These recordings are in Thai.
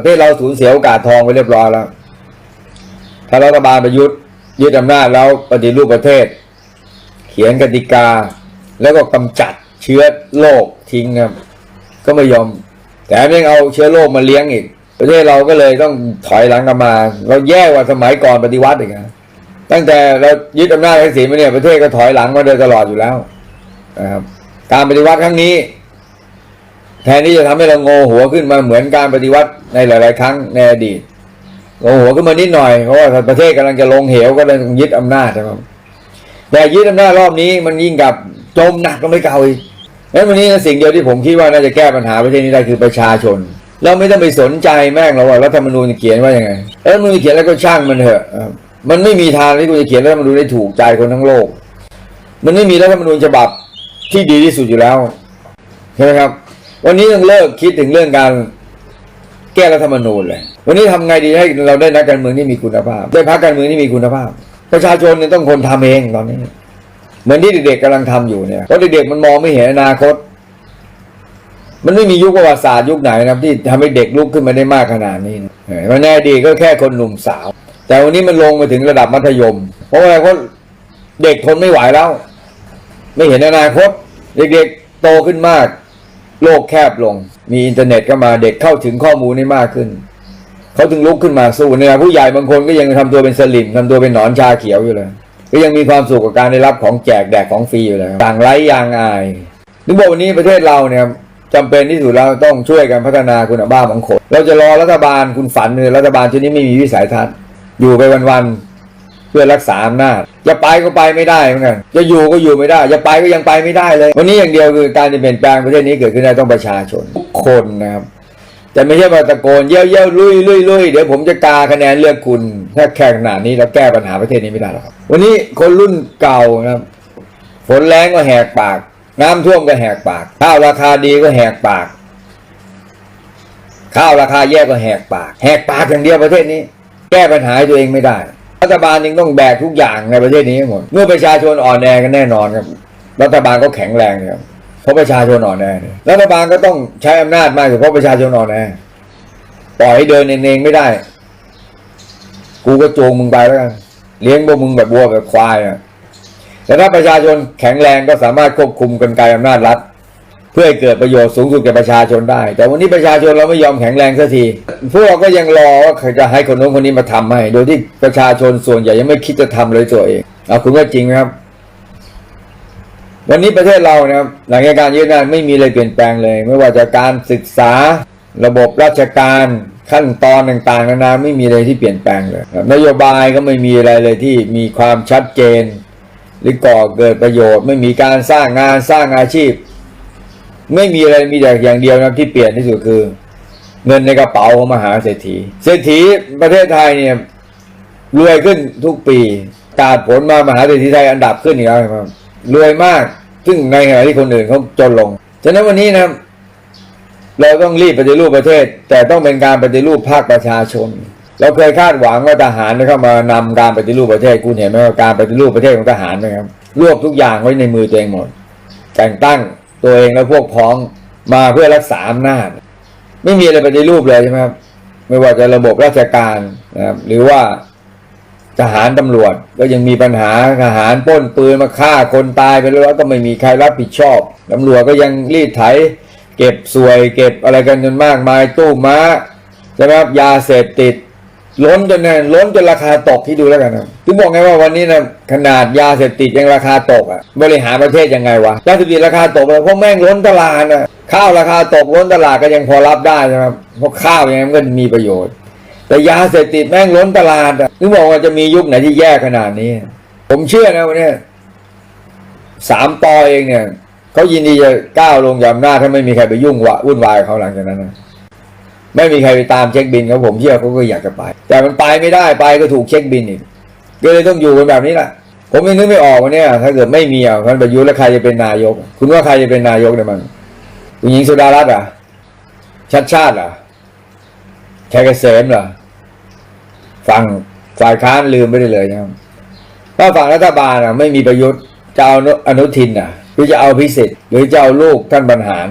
ประเทศเราสูญเสียโอกาสทองไปเรียบร้อยแล้ว ถ้ารัฐบาลประยุทธ์ยึดอำนาจแล้วปฏิรูปประเทศ เขียนกติกา แล้วก็กำจัดเชื้อโรคทิ้งครับก็ไม่ยอม แต่ยังเอาเชื้อโรคมาเลี้ยงอีก ประเทศเราก็เลยต้องถอยหลังกลับมา เราแย่กว่าสมัยก่อนปฏิวัติอีกนะตั้งแต่เรายึดอำนาจทักษิณมาเนี่ยประเทศก็ถอยหลังมาโดยตลอดอยู่แล้วนะครับการปฏิวัติครั้งนี้ แทนที่จะทำให้เราโงหัวขึ้นมาเหมือนการปฏิวัติ ในหลาย ๆ ครั้งในอดีตโงหัวขึ้นมานิดหน่อย เพราะว่าประเทศกำลังจะลงเหวก็เลยยึดอำนาจนะครับแต่ยึดอำนาจรอบนี้มันยิ่งกับจมหนักก็ไม่เก่าอีกแล้ววันนี้สิ่งเดียวที่ผมคิดว่าน่าจะแก้ปัญหาประเทศนี้ได้คือประชาชน เราไม่ต้องไปสนใจแม่งหรอกว่ารัฐธรรมนูญจะเขียนว่ายังไงรัฐธรรมนูญเขียนแล้วก็ช่างมันเถอะมันไม่มีทางที่คุณจะเขียนรัฐธรรมนูญได้ถูกใจคนทั้งโลก มันไม่มีรัฐธรรมนูญฉบับที่ดีที่สุดอยู่แล้วใช่ไหมครับ วันนี้ต้องเลิกคิดถึงเรื่องการ แก้รัฐธรรมนูญเลย วันนี้ทำไงดีให้เราได้นักการเมืองที่มีคุณภาพ ได้พรรคการเมืองที่มีคุณภาพ ประชาชนเนี่ยต้องคนทำเองตอนนี้ เหมือนที่เด็กๆกำลังทำอยู่เนี่ยเพราะเด็กๆมันมองไม่เห็นอนาคต มันไม่มียุคประวัติศาสตร์ยุคไหนนะครับ ที่ทำให้เด็กลุกขึ้นมาได้มากขนาดนี้เออมันในอดีก็แค่คนหนุ่มสาว แต่วันนี้มันลงมาถึงระดับมัธยม เพราะอะไรเพราะเด็กทนไม่ไหวแล้ว ไม่เห็นอนาคต เด็กๆโตขึ้นมาก โลกแคบลง มีอินเทอร์เน็ตเข้ามาเด็กเข้าถึงข้อมูลได้มากขึ้น เขาถึงลุกขึ้นมาสู้เนี่ยผู้ใหญ่บางคนก็ยังทำตัวเป็นสลิมทำตัวเป็นหนอนชาเขียวอยู่เลย ก็ยังมีความสุขกับการได้รับของแจกแดกของฟรีอยู่เลยต่างไร้ยางอายถึงบอกวันนี้ประเทศเราเนี่ยจำเป็นที่สุดเราต้องช่วยกันพัฒนาคุณภาพของคน เราจะรอรัฐบาลคุณฝันเลยรัฐบาลชุดนี้ไม่มีวิสัยทัศน์อยู่ไปวันๆ เพื่อรักษาอำนาจจะไปก็ไปไม่ได้เหมือนกันจะอยู่ก็อยู่ไม่ได้ จะไปก็ยังไปไม่ได้เลย วันนี้อย่างเดียวคือการเปลี่ยนแปลงประเทศนี้เกิดขึ้นได้ต้องประชาชนทุกคนนะครับแต่ไม่ใช่มาตะโกนเย้ยเย้ยลุยลุยลุยเดี๋ยวผมจะกาคะแนนเลือกคุณ ถ้าแข่งขนาดนี้เราแก้ปัญหาประเทศนี้ไม่ได้หรอกครับ วันนี้คนรุ่นเก่านะครับฝนแรงก็แหกปาก น้ำท่วมก็แหกปาก ข้าวราคาดีก็แหกปาก ข้าวราคาแย่ก็แหกปาก แหกปากอย่างเดียวประเทศนี้ แก้ปัญหาตัวเองไม่ได้ รัฐบาลยังต้องแบกทุกอย่างในประเทศนี้หมด เมื่อประชาชนอ่อนแอกันแน่นอนครับ รัฐบาลก็แข็งแรงครับ เพราะประชาชนอ่อนแอรัฐบาลก็ต้องใช้อำนาจมากเพราะประชาชนอ่อนแอปล่อยให้เดินเองไม่ได้ กูก็จูงมึงไปแล้วกัน เลี้ยงพวกมึงแบบวัวแบบควายอะแต่ถ้าประชาชนแข็งแรงก็สามารถควบคุมกลไกอำนาจรัฐ เพื่อให้เกิดประโยชน์สูงสุดแก่ประชาชนได้ แต่วันนี้ประชาชนเราไม่ยอมแข็งแรงสักทีพวกเราก็ยังรอว่าจะให้คนโน้นคนนี้มาทำให้ โดยที่ประชาชนส่วนใหญ่ยังไม่คิดจะทำเลยตัวเองเอาคุณว่าจริงไหมครับ วันนี้ประเทศเรานะครับหลังจากการยึดอำนาจไม่มีอะไรเปลี่ยนแปลงเลย ไม่ว่าจะการศึกษาระบบราชการขั้นตอนต่างๆนานาไม่มีอะไรที่เปลี่ยนแปลงเลยนโยบายก็ไม่มีอะไรเลยที่มีความชัดเจน หรือก่อเกิดประโยชน์ ไม่มีการสร้างงานสร้างอาชีพ ไม่มีอะไรมีแต่อย่างเดียวนะที่เปลี่ยนที่สุดคือ เงินในกระเป๋าของมหาเศรษฐี เศรษฐีประเทศไทยเนี่ยรวยขึ้นทุกปีกาดผลมามหาเศรษฐีไทยอันดับขึ้นอีกแล้วครับรวยมาก ซึ่งในขณะที่คนอื่นเขาจนลง ฉะนั้นวันนี้นะเราต้องรีบปฏิรูปประเทศ แต่ต้องเป็นการปฏิรูปภาคประชาชน เราเคยคาดหวังว่าทหารจะเข้ามานำการปฏิรูปประเทศคุณเห็นไหมว่าการปฏิรูปประเทศของทหารนะครับรวบทุกอย่างไว้ในมือตัวเองหมดแต่งตั้ง ตัวเองและพวกพ้องมาเพื่อรักษาอำนาจ ไม่มีอะไรปฏิรูปเลยใช่ไหมครับไม่ว่าจะระบบราชการนะครับหรือว่าทหารตำรวจก็ยังมีปัญหาทหารป้นปืนมาฆ่าคนตายไปแล้วก็ไม่มีใครรับผิดชอบตำรวจก็ยังรีดไถ เก็บสวย เก็บอะไรกันจนมากมายตู้ม้าใช่ไหมครับยาเสพติด ล้นจนเนี่ยล้นจนราคาตกที่ดูแล้วกันนะถึงบอกไงว่าวันนี้นะขนาดยาเสพติดยังราคาตกอะบริหารประเทศยังไงวะยาเสพติดราคาตกเลยเพราะแม่งล้นตลาดนะข้าวราคาตกล้นตลาดก็ยังพอรับได้ใช่ไหมครับเพราะข้าวยังมันก็มีประโยชน์ แต่ยาเสพติดแม่งล้นตลาดอะถึงบอกว่าจะมียุคไหนที่แย่ขนาดนี้ ผมเชื่อนะวันนี้สามปอเองเนี่ยเขายินดีจะก้าวลงจากอำนาถ้าไม่มีใครไปยุ่งวะวุ่นวายเขาหลังจากนั้นนะ ไม่มีใครไปตามเช็คบินเขาผมเชื่อเขาก็อยากจะไป แต่มันไปไม่ได้ไปก็ถูกเช็คบินอีกก็เลยต้องอยู่กันแบบนี้แหละผมยังนึกไม่ออกว่าเนี่ยถ้าเกิดไม่มีอะท่านประยุทธ์แล้วใครจะเป็นนายก คุณว่าใครจะเป็นนายกเนี่ยมันคุณหญิงสุดารัตน์อะชัดชาติอะชัยเกษมเหรอฟังฝ่ายค้านลืมไปได้เลยนะครับถ้าฝั่งรัฐบาลอะไม่มีประยุทธ์จะเอาอนุทินอะหรือจะเอาพิสิทธิ์หรือจะเอาลูกท่านบรรหาร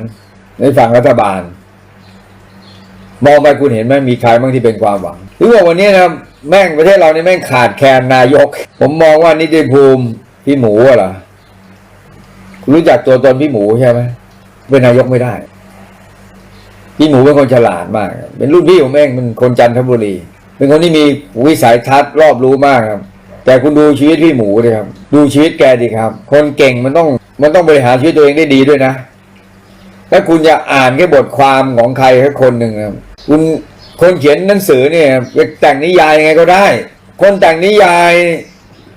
ในฝั่งรัฐบาล มองไปคุณเห็นไหมมีใครบ้างที่เป็นความหวังหรือว่าวันนี้นะแม่งประเทศเรานี่แม่งขาดแคลนนายก ผมมองว่านิติภูมิพี่หมูอะเหรอคุณรู้จักตัวตนพี่หมูใช่ไหมเป็นนายกไม่ได้ พี่หมูเป็นคนฉลาดมาก เป็นรุ่นพี่ผมเองเป็นคนจันทบุรี เป็นคนที่มีวิสัยทัศน์รอบรู้มากครับ แต่คุณดูชีวิตพี่หมูเลยครับ ดูชีวิตแกดีครับ คนเก่งมันต้องมันต้องบริหารชีวิตตัวเองได้ดีด้วยนะถ้าคุณจะอ่านแค่บทความของใครแค่คนหนึ่งครับ คุณคนเขียนหนังสือเนี่ยไปแต่งนิยายยังไงก็ได้ คนแต่งนิยาย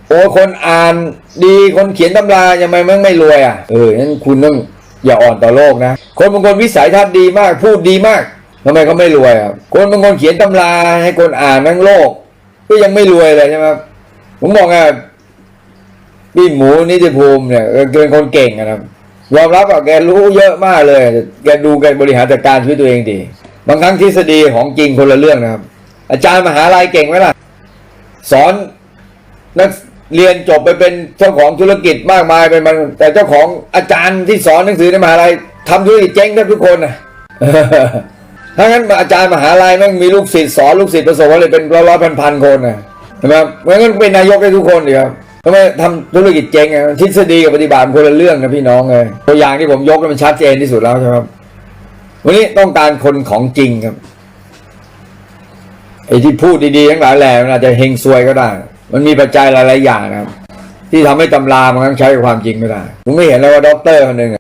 โอ้คนอ่านดีคนเขียนตำรายังไงมันไม่รวยอะเอองั้นคุณต้องอย่าอ่อนต่อโลกนะ คนบางคนวิสัยทัศน์ดีมาก พูดดีมากทำไมเขาไม่รวยอะคนบางคนเขียนตำราให้คนอ่านทั้งโลก ก็ยังไม่รวยเลยใช่ไหมครับผมบอกอะพี่หมูนิติภูมิเนี่ยเกินคนเก่งนะครับยอมรับว่าแกรู้เยอะมากเลย แกดูแกบริหารจัดการชีวิตตัวเองดี บางครั้งทฤษฎีของจริงคนละเรื่องนะครับ อาจารย์มหาลัยเก่งไหมล่ะ สอนนักเรียนจบไปเป็นเจ้าของธุรกิจมากมายเป็นมันแต่เจ้าของอาจารย์ที่สอนหนังสือในมหาลัยทำธุรกิจเจ๊งแทบทุกคนนะถ้างั้นอาจารย์มหาลัยม่งมีลูกศิษย์สอนลูกศิษย์ประสบความเร็จเป็นร้อยร้อยพันพันคนนะใช่ไหมครับเพราะงั้นเป็นนายกได้ทุกคนดีครับทำไมทำธุรกิจเจ๊งอะทฤษฎีกับปฏิบัติมันคนละเรื่องนะพี่น้องเลยตัวอย่างที่ผมยกมันชัดเจนที่สุดแล้วใช่ไหมครับ วันนี้ต้องการคนของจริงครับไอ้ที่พูดดีๆทั้งหลายแหล่มันอาจจะเฮงซวยก็ได้ มันมีปัจจัยหลายๆอย่างนะครับ ที่ทำให้ตำรามันใช้ความจริงไม่ได้ผมไม่เห็นแล้วว่าด็อกเตอร์คนหนึ่ง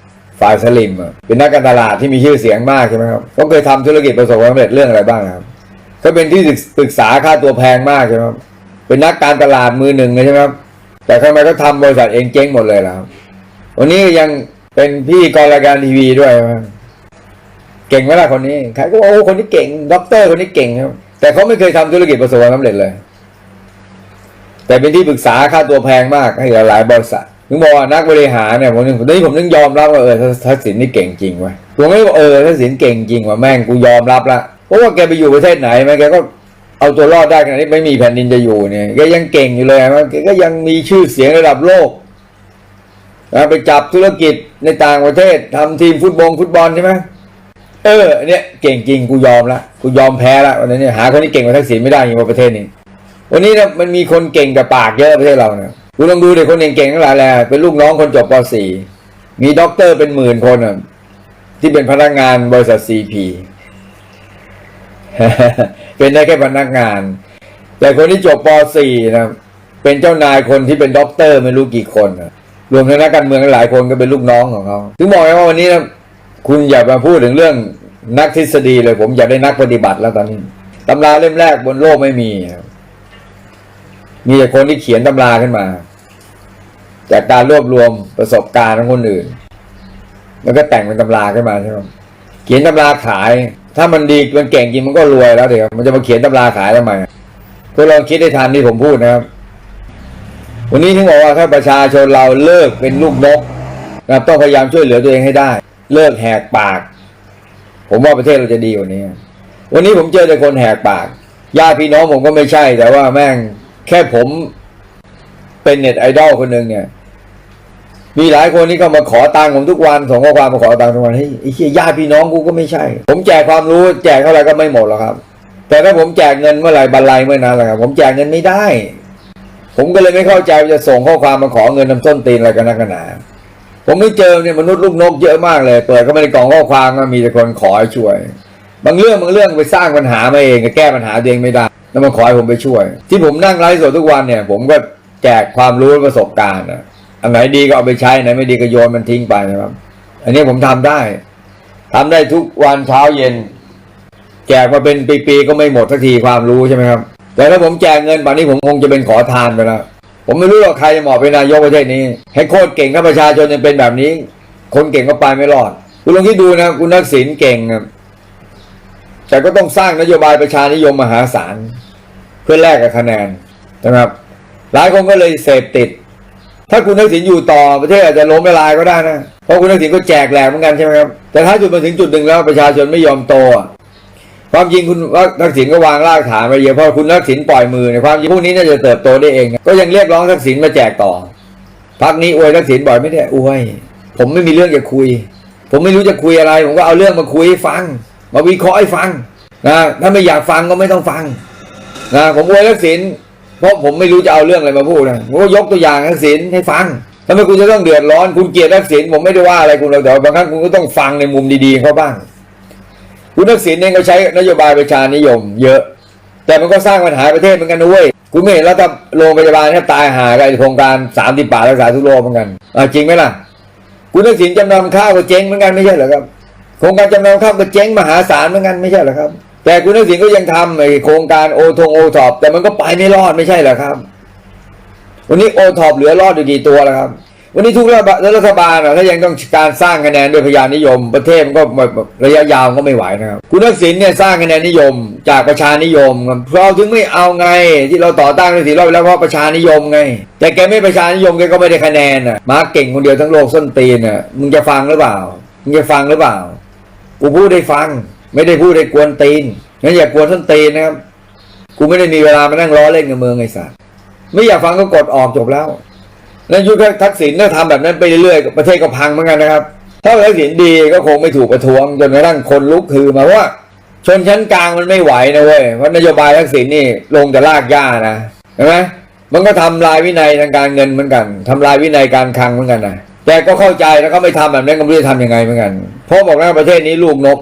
ฝ่ายสลิมเป็นนักการตลาดที่มีชื่อเสียงมากใช่ไหมครับเขาเคยทำธุรกิจประสบความสำเร็จเรื่องอะไรบ้างครับเขาเป็นที่ปรึกษาค่าตัวแพงมากใช่ไหมครับเป็นนักการตลาดมือหนึ่งเลยใช่ไหมครับแต่ทำไมเขาทำบริษัทเองเจ๊งหมดเลยล่ะวันนี้ยังเป็นพี่กรรายการทีวีด้วยครับ เก่งไหมล่ะคนนี้ใครก็บอกโอ้คนนี้เก่งด็อกเตอร์คนนี้เก่งครับ แต่เขาไม่เคยทำธุรกิจประสบความสำเร็จเลย แต่เป็นที่ปรึกษาค่าตัวแพงมากให้หลายบริษัทถึงบอกว่านักบริหารเนี่ยผมนึงตอนนี้ผมนึงยอมรับว่าเออทักษิณนี่เก่งจริงว่ะผมไม่บอกเออทักษิณเก่งจริงว่ะแม่งกูยอมรับละเพราะว่าแกไปอยู่ประเทศไหนแม่งแกก็เอาตัวรอดได้ขนาดนี้ไม่มีแผ่นดินจะอยู่เนี่ยแกยังเก่งอยู่เลยนะแกก็ยังมีชื่อเสียงระดับโลกนะไปจับธุรกิจในต่างประเทศทำทีมฟุตบอลฟุตบอลใช่ไหม เออเนี่ยเก่งจริงกูยอมละกูยอมแพ้ละวันนี้เนี่ยหาคนที่เก่งกว่าทักษิณไม่ได้อย่างประเทศนี้ วันนี้นะมันมีคนเก่งแต่ปากเยอะประเทศเราเนี่ยคุณลองดูเด็กคนเก่งๆทั้งหลายแหละเป็นลูกน้องคนจบป .4 มีด็อกเตอร์เป็นหมื่นคนอะที่เป็นพนักงานบริษัท CP เป็นได้แค่พนักงาน แต่คนที่จบป .4 นะเป็นเจ้านายคนที่เป็นด็อกเตอร์ไม่รู้กี่คนรวมทั้งนักการเมืองหลายคนก็เป็นลูกน้องของเขาถึงบอกไงว่าวันนี้นะ คุณอย่ามาพูดถึงเรื่องนักทฤษฎีเลยผมอยากได้นักปฏิบัติแล้วตอนนี้ตำราเล่มแรกบนโลกไม่มี มีแต่คนที่เขียนตำราขึ้นมา จากการรวบรวมประสบการณ์ของคนอื่น แล้วก็แต่งเป็นตำราขึ้นมาใช่ไหมเขียนตำราขาย ถ้ามันดีมันเก่งจริงมันก็รวยแล้วเดี๋ยวมันจะมาเขียนตำราขายทำไมก็ลองคิดให้ทันที่ผมพูดนะครับ วันนี้ถึงบอกว่าถ้าประชาชนเราเลิกเป็นลูกนกนะครับต้องพยายามช่วยเหลือตัวเองให้ได้ เลิกแหกปาก ผมว่าประเทศเราจะดีกว่านี้ วันนี้ผมเจอแต่คนแหกปากญาติพี่น้องผมก็ไม่ใช่ แต่ว่าแม่งแค่ผมเป็นเน็ตไอดอลคนหนึ่งเนี่ย มีหลายคนที่เข้ามาขอตังค์ผมทุกวันส่งข้อความมาขอตังค์ทุกวันเฮ้ไอ้เหี้ยญาติพี่น้องกูก็ไม่ใช่ ผมแจกความรู้แจกเท่าไหร่ก็ไม่หมดหรอกครับ แต่ถ้าผมแจกเงินเมื่อไหร่บรรลัยเมื่อนั้นแหละครับ ผมแจกเงินไม่ได้ ผมก็เลยไม่เข้าใจจะส่งข้อความมาขอเงินนำส้นตีนอะไรกันนักกันหนา ผมไม่เจอเนี่ยมนุษย์ลูกนกเยอะมากเลย เปิดเข้าไปในกล่องข้อความก็มีแต่คนขอให้ช่วย บางเรื่องบางเรื่องไปสร้างปัญหามาเองแก้ปัญหาตัวเองไม่ได้ แล้วมาขอให้ผมไปช่วย ที่ผมนั่งไลฟ์สดทุกวันเนี่ย ผมก็แจกความรู้ประสบการณ์นะอันไหนดีก็เอาไปใช้ไหนไม่ดีก็โยนมันทิ้งไปนะครับ อันนี้ผมทำได้ทำได้ทุกวันเช้าเย็น แจกมาเป็นปีๆก็ไม่หมดสักทีความรู้ใช่ไหมครับ แต่ถ้าผมแจกเงินป่านนี้ผมคงจะเป็นขอทานไปแล้ว ผมไม่รู้ว่าใครจะเหมาะเป็นนายกประเทศนี้ ให้โคตรเก่งถ้าประชาชนยังเป็นแบบนี้ คนเก่งก็ไปไม่รอด คุณลองคิดดูนะ คุณนักษิณเก่งแต่ก็ต้องสร้างนโยบายประชานิยมมหาศาล เพื่อแลกกับคะแนนนะครับ หลายคนก็เลยเสพติด ถ้าคุณทักษิณอยู่ต่อประเทศอาจจะล้มละลายก็ได้นะ เพราะคุณทักษิณก็แจกแหลกเหมือนกันใช่ไหมครับ แต่ถ้าจุดมาถึงจุดหนึ่งแล้วประชาชนไม่ยอมโต ความจริงคุณว่าทักษิณก็วางรากฐานไปเยอะเพราะคุณทักษิณปล่อยมือในความจริงพวกนี้น่าจะเติบโตได้เอง ก็ยังเรียกร้องทักษิณมาแจกต่อพักนี้อวยทักษิณบ่อยไม่ได้อวย ผมไม่มีเรื่องจะคุย ผมไม่รู้จะคุยอะไร ผมก็เอาเรื่องมาคุยให้ฟัง มาวิเคราะห์ให้ฟังนะถ้าไม่อยากฟังก็ไม่ต้องฟังนะผมอวยทักษิณเพราะผมไม่รู้จะเอาเรื่องอะไรมาพูดนะผมก็ยกตัวอย่างทักษิณให้ฟังทำไมคุณจะต้องเดือดร้อน คุณเกลียดทักษิณผมไม่ได้ว่าอะไรคุณหรอกแต่บางครั้งคุณก็ต้องฟังในมุมดีๆเขาบ้าง คุณทักษิณเองก็ใช้นโยบายประชานิยม เยอะ แต่มันก็สร้างปัญหาประเทศเหมือนกันนะเว้ยคุณไม่เห็นแล้วถ้าโรงพยาบาลแทบตายหากับไอ้โครงการสามสิบบาทรักษาทุกโรคเหมือนกันอะจริงไหมล่ะ คุณทักษิณจำนำข้าวก็เจ๊งเหมือนกันไม่ใช่เหรอครับโครงการจำนำข้าวก็เจ๊งมหาศาลเหมือนกันไม่ใช่เหรอครับ แต่คุณทักษิณก็ยังทำไอ้โครงการโอทงโอทอปแต่มันก็ไปไม่รอดไม่ใช่เหรอครับ วันนี้โอทอปเหลือรอดอยู่กี่ตัวแล้วครับ วันนี้ทุกรัฐบาลรัฐบาลอะถ้ายังต้องการสร้างคะแนนด้วยพยานนิยม ประเทศมันก็ระยะยาวก็ไม่ไหวนะครับคุณทักษิณเนี่ยสร้างคะแนนนิยม จากประชานิยมครับเราถึงไม่เอาไง ที่เราต่อต้านทักษิณรอบที่แล้วเพราะประชานิยมไง แต่แกไม่ประชานิยมแกก็ไม่ได้คะแนนอะมาเก่งคนเดียวทั้งโลกส้นตีนอะมึงจะฟังหรือเปล่ามึงจะฟังหรือเปล่ากูพูดได้ฟัง ไม่ได้พูดได้กวนตีนงั้นอย่ากวนส้นตีนนะครับกูไม่ได้มีเวลามานั่งล้อเล่นกับเมืองไอ้สัสไม่อยากฟังก็กดออกจบแล้ว แล้วยุคทักษิณถ้าทำแบบนั้นไปเรื่อยๆประเทศก็พังเหมือนกันนะครับ ถ้าทักษิณดีก็คงไม่ถูกประท้วงจนกระทั่งคนลุกคือมาว่า ชนชั้นกลางมันไม่ไหวนะเว้ยเพราะนโยบายทักษิณนี่ลงแต่ลากย่านะเห็นไหมมันก็ทำลายวินัยทางการเงินเหมือนกันทำลายวินัยการคลังเหมือนกันนะแต่ก็เข้าใจแล้วก็ไม่ทำแบบนั้นก็ไม่รู้จะทำยังไงเหมือนกันเพราะบอกแล้วประเทศนี้ลูกนก